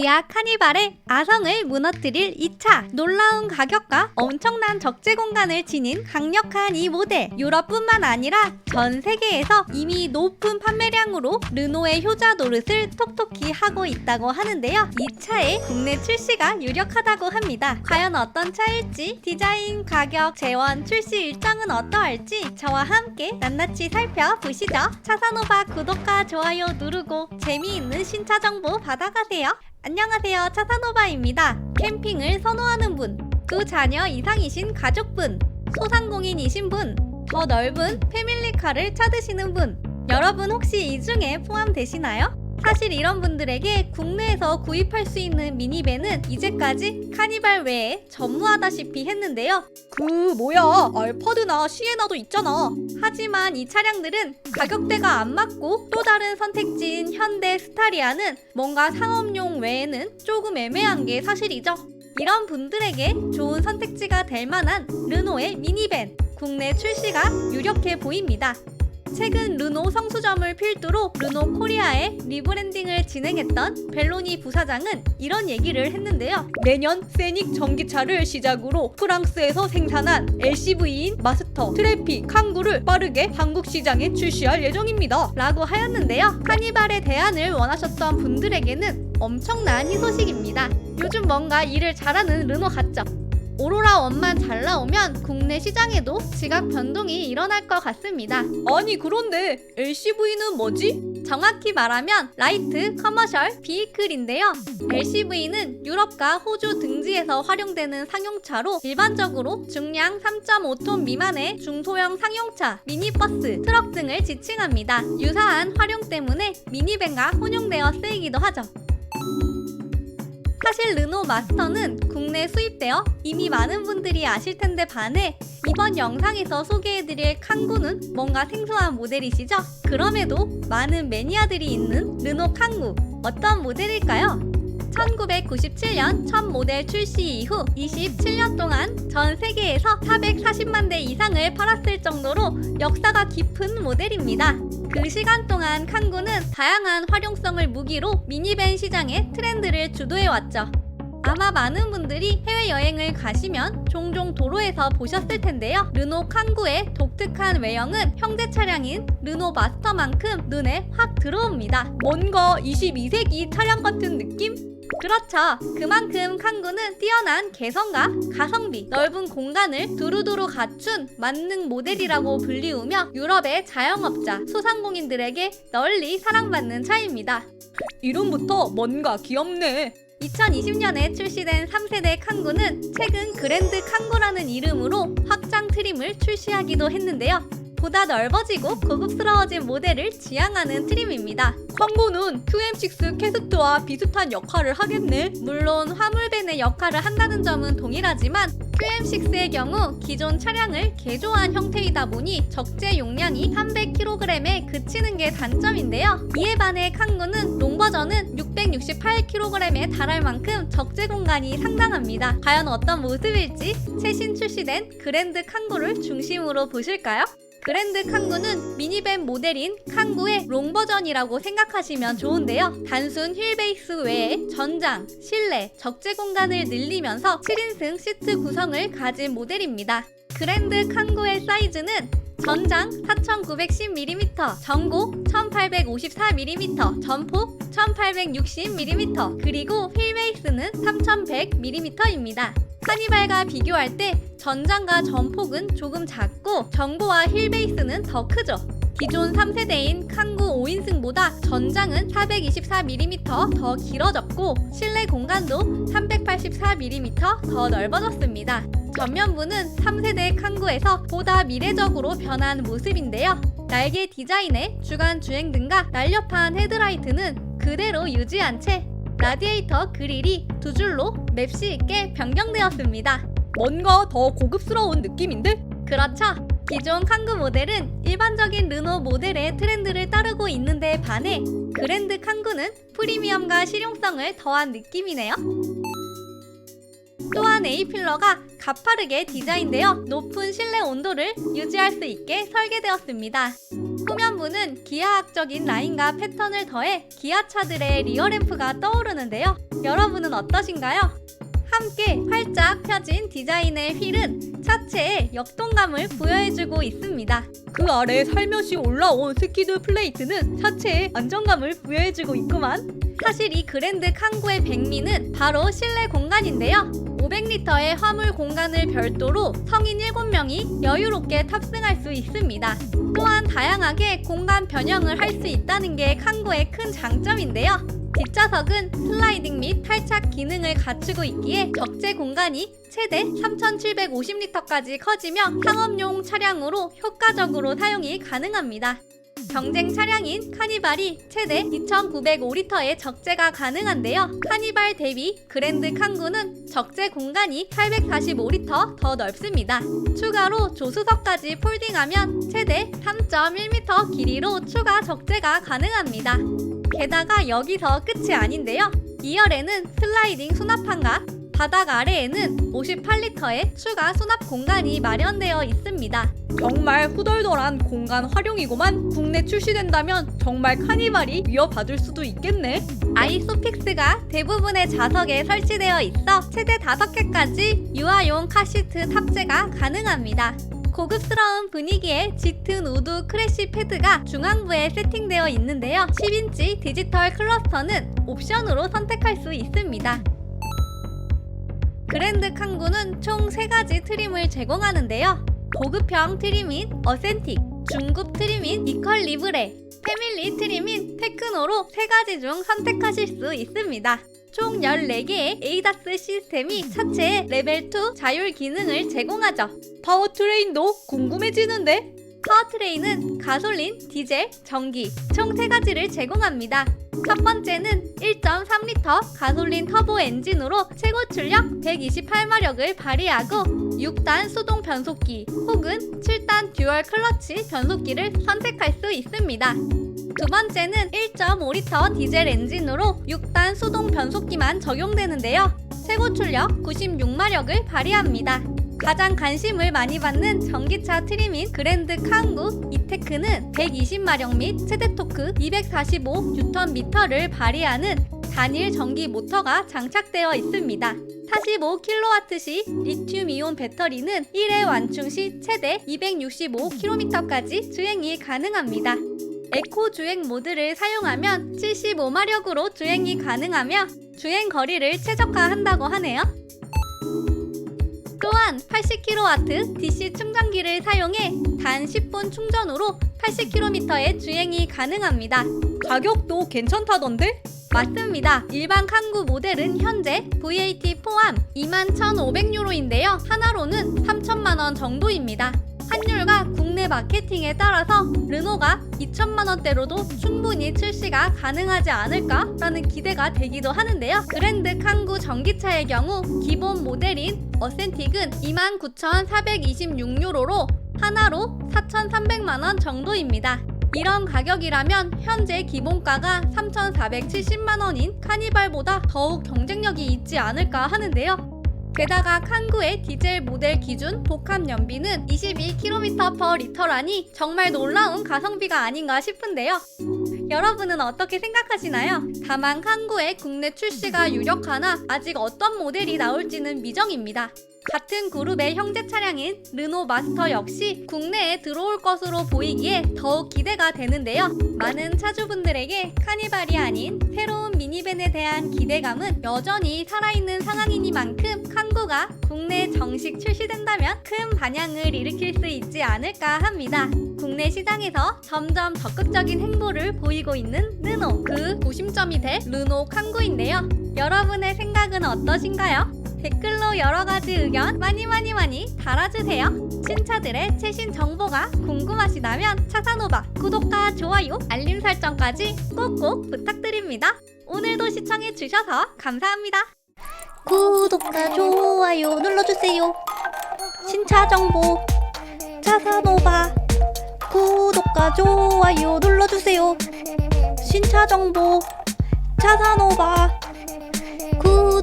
기아 카니발의 아성을 무너뜨릴 2차 놀라운 가격과 엄청난 적재 공간을 지닌 강력한 이 모델 유럽뿐만 아니라 전 세계에서 이미 높은 판매량으로 르노의 효자 노릇을 톡톡히 하고 있다고 하는데요. 이 차의 국내 출시가 유력하다고 합니다. 과연 어떤 차일지 디자인, 가격, 재원, 출시 일정은 어떠할지 저와 함께 낱낱이 살펴보시죠. 차산오바 구독과 좋아요 누르고 재미있는 신차 정보 받아가세요. 안녕하세요. 차산오바입니다. 캠핑을 선호하는 분, 두 자녀 이상이신 가족분, 소상공인이신 분, 더 넓은 패밀리카를 찾으시는 분, 여러분 혹시 이 중에 포함되시나요? 사실 이런 분들에게 국내에서 구입할 수 있는 미니밴은 이제까지 카니발 외에 전무하다시피 했는데요. 그 뭐야 알파드나 시에나도 있잖아. 하지만 이 차량들은 가격대가 안 맞고 또 다른 선택지인 현대 스타리아는 뭔가 상업용 외에는 조금 애매한 게 사실이죠. 이런 분들에게 좋은 선택지가 될 만한 르노의 미니밴 국내 출시가 유력해 보입니다. 최근 르노 성수점을 필두로 르노 코리아의 리브랜딩을 진행했던 벨로니 부사장은 이런 얘기를 했는데요. 내년 세닉 전기차를 시작으로 프랑스에서 생산한 LCV인 마스터, 트래픽, 항구를 빠르게 한국 시장에 출시할 예정입니다. 라고 하였는데요. 카니발의 대안을 원하셨던 분들에게는 엄청난 희소식입니다. 요즘 뭔가 일을 잘하는 르노 같죠? 오로라 원만 잘 나오면 국내 시장에도 지각 변동이 일어날 것 같습니다. 아니 그런데 LCV는 뭐지? 정확히 말하면 라이트 커머셜 비이클인데요. LCV는 유럽과 호주 등지에서 활용되는 상용차로 일반적으로 중량 3.5톤 미만의 중소형 상용차, 미니버스, 트럭 등을 지칭합니다. 유사한 활용 때문에 미니밴과 혼용되어 쓰이기도 하죠. 사실 르노 마스터는 국내 수입되어 이미 많은 분들이 아실 텐데 반해 이번 영상에서 소개해드릴 칸구는 뭔가 생소한 모델이시죠? 그럼에도 많은 매니아들이 있는 르노 칸구 어떤 모델일까요? 1997년 첫 모델 출시 이후 27년 동안 전 세계에서 440만 대 이상을 팔았을 정도로 역사가 깊은 모델입니다. 그 시간 동안 칸구는 다양한 활용성을 무기로 미니밴 시장의 트렌드를 주도해왔죠. 아마 많은 분들이 해외여행을 가시면 종종 도로에서 보셨을 텐데요. 르노 칸구의 독특한 외형은 형제 차량인 르노 마스터만큼 눈에 확 들어옵니다. 뭔가 22세기 차량 같은 느낌? 그렇죠. 그만큼 칸구는 뛰어난 개성과 가성비, 넓은 공간을 두루두루 갖춘 만능 모델이라고 불리우며 유럽의 자영업자, 소상공인들에게 널리 사랑받는 차입니다. 이름부터 뭔가 귀엽네. 2020년에 출시된 3세대 칸구는 최근 그랜드 칸구라는 이름으로 확장 트림을 출시하기도 했는데요. 보다 넓어지고 고급스러워진 모델을 지향하는 트림입니다. 칸구는 QM6 캐스트와 비슷한 역할을 하겠네. 물론 화물밴의 역할을 한다는 점은 동일하지만 QM6의 경우 기존 차량을 개조한 형태이다 보니 적재 용량이 300kg에 그치는 게 단점인데요. 이에 반해 칸구는 롱 버전은 668kg에 달할 만큼 적재 공간이 상당합니다. 과연 어떤 모습일지 최신 출시된 그랜드 칸구를 중심으로 보실까요? 그랜드 칸구는 미니밴 모델인 칸구의 롱 버전이라고 생각하시면 좋은데요. 단순 휠 베이스 외에 전장, 실내, 적재 공간을 늘리면서 7인승 시트 구성을 가진 모델입니다. 그랜드 칸구의 사이즈는 전장 4910mm, 전고 1854mm, 전폭 1860mm, 그리고 휠 베이스는 3100mm입니다. 카니발과 비교할 때 전장과 전폭은 조금 작고 전고와 휠 베이스는 더 크죠. 기존 3세대인 칸구 5인승보다 전장은 424mm 더 길어졌고 실내 공간도 384mm 더 넓어졌습니다. 전면부는 3세대 칸구에서 보다 미래적으로 변한 모습인데요. 날개 디자인에 주간 주행 등과 날렵한 헤드라이트는 그대로 유지한 채 라디에이터 그릴이 두 줄로 맵시 있게 변경되었습니다. 뭔가 더 고급스러운 느낌인데? 그렇죠. 기존 칸구 모델은 일반적인 르노 모델의 트렌드를 따르고 있는데 반해 그랜드 칸구는 프리미엄과 실용성을 더한 느낌이네요. 또한 A필러가 가파르게 디자인되어 높은 실내 온도를 유지할 수 있게 설계되었습니다. 후면부는 기하학적인 라인과 패턴을 더해 기아차들의 리어램프가 떠오르는데요. 여러분은 어떠신가요? 함께 활짝 펴진 디자인의 휠은 차체에 역동감을 부여해주고 있습니다. 그 아래 살며시 올라온 스키드 플레이트는 차체에 안정감을 부여해주고 있구만. 사실 이 그랜드 칸구의 백미는 바로 실내 공간인데요. 500리터의 화물 공간을 별도로 성인 7명이 여유롭게 탑승할 수 있습니다. 또한 다양하게 공간 변형을 할 수 있다는 게 칸구의 큰 장점인데요. 뒷좌석은 슬라이딩 및 탈착 기능을 갖추고 있기에 적재 공간이 최대 3,750리터까지 커지며 상업용 차량으로 효과적으로 사용이 가능합니다. 경쟁 차량인 카니발이 최대 2,905리터의 적재가 가능한데요. 카니발 대비 그랜드 칸구는 적재 공간이 845리터 더 넓습니다. 추가로 조수석까지 폴딩하면 최대 3.1m 길이로 추가 적재가 가능합니다. 게다가 여기서 끝이 아닌데요. 2열에는 슬라이딩 수납판과 바닥 아래에는 58리터의 추가 수납 공간이 마련되어 있습니다. 정말 후덜덜한 공간 활용이고만 국내 출시된다면 정말 카니발이 위협받을 수도 있겠네. 아이소픽스가 대부분의 좌석에 설치되어 있어 최대 5개까지 유아용 카시트 탑재가 가능합니다. 고급스러운 분위기의 짙은 우드 크래쉬 패드가 중앙부에 세팅되어 있는데요. 10인치 디지털 클러스터는 옵션으로 선택할 수 있습니다. 그랜드 칸구는 총 3가지 트림을 제공하는데요. 고급형 트림인 어센틱, 중급 트림인 이퀄 리브레, 패밀리 트림인 테크노로 3가지 중 선택하실 수 있습니다. 총 14개의 에이다스 시스템이 차체에 레벨 2 자율 기능을 제공하죠. 파워트레인도 궁금해지는데? 파워트레인은 가솔린, 디젤, 전기 총 3가지를 제공합니다. 첫 번째는 1.3리터 가솔린 터보 엔진으로 최고 출력 128마력을 발휘하고 6단 수동 변속기 혹은 7단 듀얼 클러치 변속기를 선택할 수 있습니다. 두 번째는 1.5리터 디젤 엔진으로 6단 수동 변속기만 적용되는데요. 최고 출력 96마력을 발휘합니다. 가장 관심을 많이 받는 전기차 트림인 그랜드 카운구 이테크는 120마력 및 최대 토크 245Nm를 발휘하는 단일 전기 모터가 장착되어 있습니다. 45kWh 리튬 이온 배터리는 1회 완충 시 최대 265km까지 주행이 가능합니다. 에코 주행 모드를 사용하면 75마력으로 주행이 가능하며 주행 거리를 최적화한다고 하네요. 또한 80kW DC 충전기를 사용해 단 10분 충전으로 80km의 주행이 가능합니다. 가격도 괜찮다던데? 맞습니다. 일반 칸구 모델은 현재 VAT 포함 21,500유로인데요. 하나로는 3천만원 정도입니다. 환율과 국내 마케팅에 따라서 르노가 2천만 원대로도 충분히 출시가 가능하지 않을까라는 기대가 되기도 하는데요. 그랜드 칸구 전기차의 경우 기본 모델인 어센틱은 29,426유로로 하나로 4,300만 원 정도입니다. 이런 가격이라면 현재 기본가가 3,470만 원인 카니발보다 더욱 경쟁력이 있지 않을까 하는데요. 게다가 칸구의 디젤 모델 기준 복합 연비는 22km/L라니 정말 놀라운 가성비가 아닌가 싶은데요. 여러분은 어떻게 생각하시나요? 다만 칸구의 국내 출시가 유력하나 아직 어떤 모델이 나올지는 미정입니다. 같은 그룹의 형제 차량인 르노 마스터 역시 국내에 들어올 것으로 보이기에 더욱 기대가 되는데요. 많은 차주분들에게 카니발이 아닌 새로운 미니밴에 대한 기대감은 여전히 살아있는 상황이니만큼 칸구가 국내에 정식 출시된다면 큰 반향을 일으킬 수 있지 않을까 합니다. 국내 시장에서 점점 적극적인 행보를 보이고 있는 르노 그 고심점이 될 르노 칸구인데요. 여러분의 생각은 어떠신가요? 댓글로 여러 가지 의견 많이 많이 많이 달아주세요. 신차들의 최신 정보가 궁금하시다면 차산오바 구독과 좋아요, 알림 설정까지 꼭꼭 부탁드립니다. 오늘도 시청해주셔서 감사합니다. 구독과 좋아요 눌러주세요. 신차 정보 차산오바 구독과 좋아요 눌러주세요. 신차 정보 차산오바 구독